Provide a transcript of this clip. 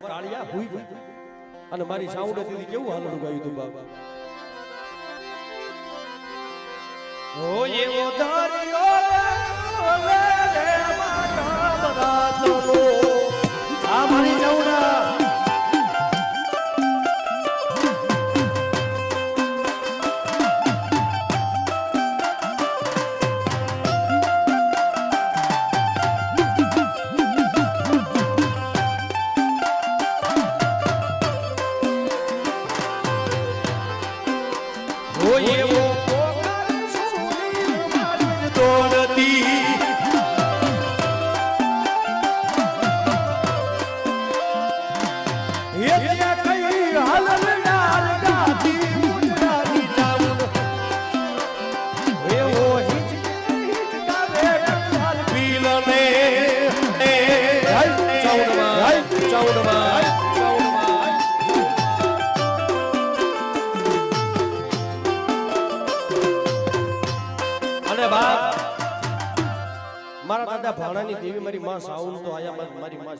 કાળિયા હુઈ ગઈ. અને મારી સાઉન્ડ હતી કેવું હાલનું ગાયું તું બાબા ઓ એવો દરિયો રે મારા બરાતનો. હોય એવો દોડતી. એ ત્યાં અને બાપ. મારા દાદા ભાણાની દેવી મારી માં સાઉન્ડ તો આયા મારી માં